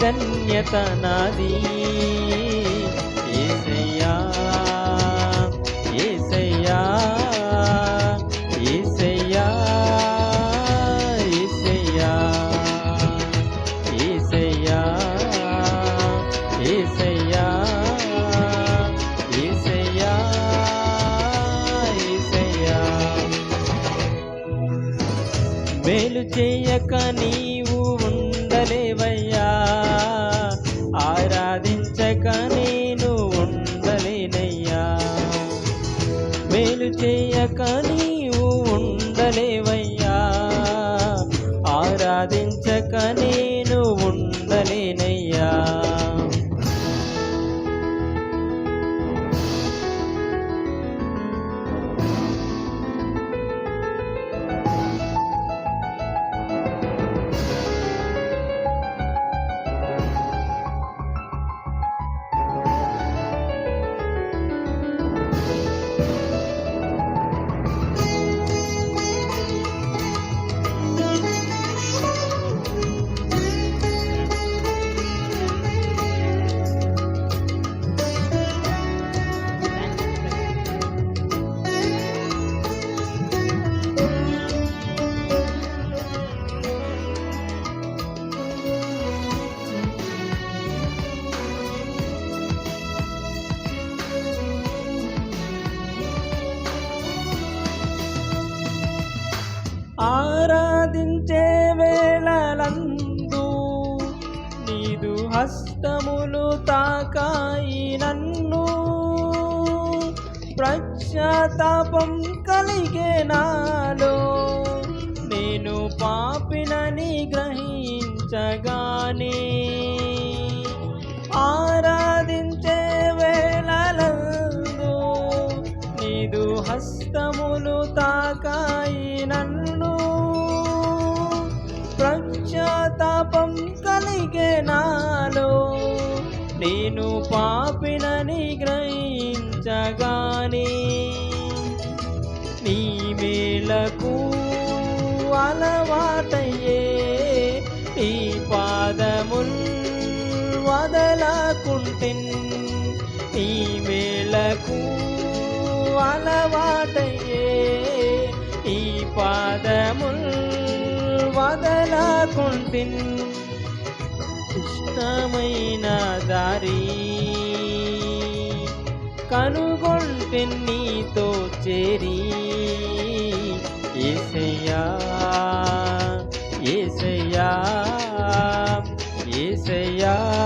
ధన్యత నాది ఏసయ్యా ఏసయ్యా ఏసయ్యా ఏసయ్యా ఏసయ్యా ఏసయ్యా ఏసయ్యా ఏసయ్యా. మేలు చేయక నీవు మేలు నీవు ఉండలేవయ్యా. ఆరాధించక నేను హస్తములు తాకాయి నన్ను. ప్రశ్చాతాపం కలిగే నాలో నేను పాపినని గ్రహించగానే ఆరాధించే వేళలందు నీదు హస్తములు తాకాయి నన్ను. పశ్చాత్తాపం కలిగే నాలో. నేను పాపినని గ్రహించగానే నీ మేలకు అలవాటయ్యే. నీ పాదముల్ వదలకుంటిన్ నీ మేలకు అలవాటయ్యే. ఈ పాదముల్ వదలకుంటిన్ ఇష్టమైన దారి కనుగొంటిన్ నీతో చేరి. ఏసయ్యా ఏసయ్యా ఏసయ్యా.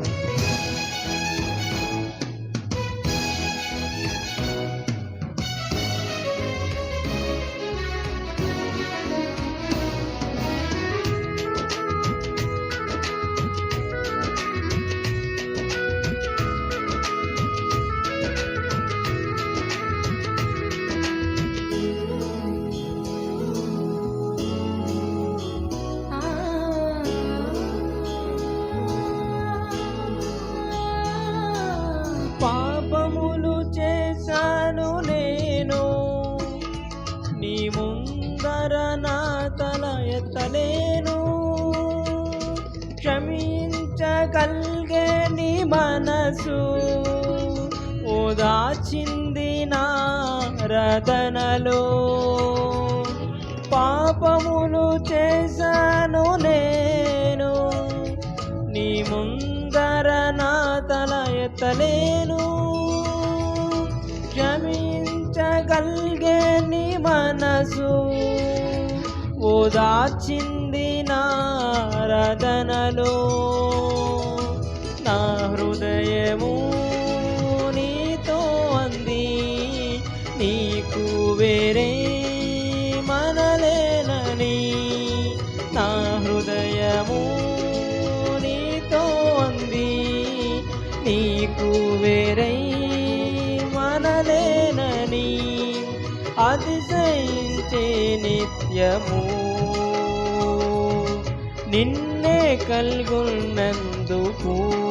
మనసు ఓదాచింది నా రదనలో పాపములు చేశాను నేను నీ ముందర నా తల ఎత్తలేను. క్షమించగలిగే నీ మనసు ఓదాచింది నా రదనలో నా హృదయము నీతో అంది. నీకు వేరే మనలేనని. నా హృదయము నీతో అంది. నీకు వేరే మనలేనని. అతిశయించే నిత్యము నిన్నే కల్గొన్నందుకు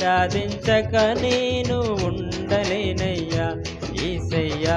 ఆరాధించక నేను ఉండలేనయ్యా ఈసయ్యా